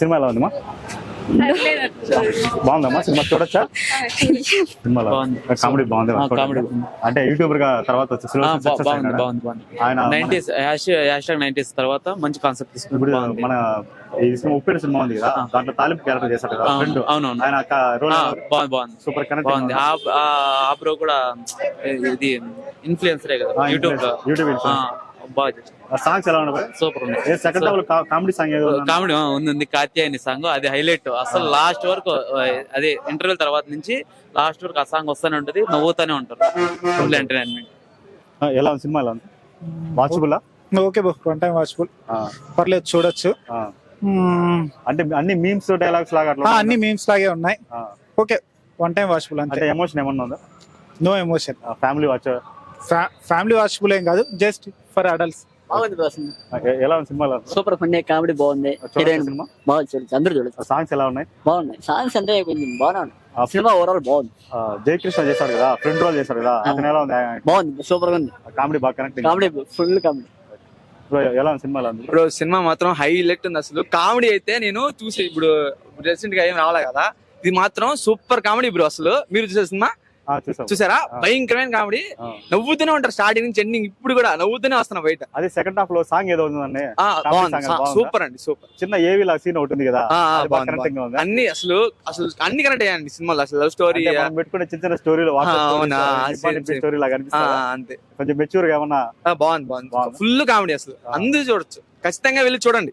Cinema ఎలా ఉందమ్మా? బాగుందమ్మా సినిమా చూడొచ్చా? బాగుంది. కామెడీ బాగుంది. అంటే యూట్యూబర్గా తర్వాత బాగుంది? బాగుంది బాగుంది. ఆయన నైన్టీస్ తర్వాత మంచి కాన్సెప్ట్ ఇప్పుడు బాగుంది. మన ఈ సినిమా ఉప్పెన సినిమా ఉంది కదా. దాంట్లో తాలింపు క్యారెక్టర్ చేశాడు కదా అవునవును. ఆయన బాగుంది బాగుంది. సూపర్ బాగుంది. కనెక్ట్ ఆ- ఆ- బ్రో కూడా ఇది ఇన్ఫ్లుయెన్సరే కదా యూట్యూబ్ యూట్యూబ్ బాగా సాంగ్స్ ఎలా ఉన్నాయి? సూపర్ ఉంది ఏ second half comedy song? Comedy ఉంది? ఉంది కాత్యాయని సాంగ్ అది హైలైట్ అసలు లాస్ట్ వరకు అదే ఇంటర్వ్యూ తర్వాత నుంచి లాస్ట్ వరకు ఆ సాంగ్ వస్తూనే ఉంటది నవ్వుతూనే ఉంటారు. ఫుల్ ఎంటర్టైన్మెంట్ ఎలా ఉంది సినిమా ఎలా ఉంది? Watchable okay bro one time watchful పర్లేదు చూడొచ్చు. అంటే అన్ని మీమ్స్ డైలాగ్స్ లాగా అన్ని మీమ్స్ లాగే ఉన్నాయి. ఓకే వన్ టైం వాచ్ఫుల్ అంతే. అంటే ఎమోషన్ ఏమన్నా ఉందా? No emotion family watch family watchful ఏం కాదు జస్ట్ ఫర్ అడల్ట్స్. బాగుంది బాస్ ఎలా ఉంది cinema? Super fun day comedy బాగుంది. Heroine cinema. బాగా చూడొచ్చు అందరూ చూడొచ్చు సాంగ్స్ ఎలా ఉన్నాయి? బాగున్నాయి. సాంగ్స్ అంటే కొంచెం బాగానే ఉన్నాయి. ఆ, సినిమా ఓవరాల్ బాగుంది. జయకృష్ణ చేశాడు కదా ఫ్రెండ్ రోల్ చేశాడు కదా అతను ఎలా ఉంది? బాగుంది సూపర్గా ఉంది. కామెడీ బాగా కనెక్ట్ కామెడీ ఫుల్ కామెడీ. ఎలా ఉంది సినిమా బ్రో సినిమా మాత్రం హైలైట్ ఉంది అసలు. కామెడీ అయితే నేను చూసి ఇప్పుడు రీసెంట్గా ఏం రావాలి కదా ఇది మాత్రం సూపర్ కామెడీ బ్రో అసలు. మీరు చూసే సినిమా? చూసారా. భయంకరమైన కామెడీ. నవ్వుతూనే ఉంటారు స్టార్టింగ్ నుంచి ఎండింగ్ ఇప్పుడు కూడా నవ్వుతూనే వస్తున్నా బయట. అదే సెకండ్ హాఫ్లో సాంగ్ ఏదో ఉందండి? సూపర్ అండి సూపర్. చిన్న ఏవి లా సీన్ ఒకటి ఉంది కదా. అన్ని అసలు అసలు అన్ని కనెక్ట్ అయ్యాయండి సినిమాలో. అసలు లవ్ స్టోరీ పెట్టుకునే చిన్న చిన్న స్టోరీలు. స్టోరీ లాగా అంతే. కొంచెం మెచ్యూర్గా ఏమన్నా బాగుంది బాగుంది. ఫుల్ కామెడీ అసలు. అందరూ చూడొచ్చు. ఖచ్చితంగా వెళ్ళి చూడండి.